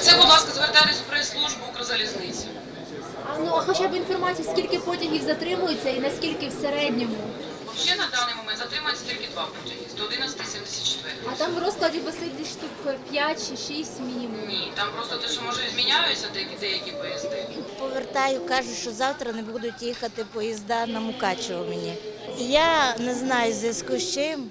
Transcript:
Це, будь ласка, звертайтесь в прес-службу Укрзалізниці. А ну а хоча б інформацію, скільки потягів затримується і наскільки в середньому. Взагалі на даний момент затримається тільки два потяги 111 і 74. А там в розкладі висить десь штук 5 чи 6 мінімум. Ні, там просто те, що може зміняються деякі, деякі поїзди. Повертаю, кажуть, що завтра не будуть їхати поїзда на Мукачево мені. Я не знаю в зв'язку з чим.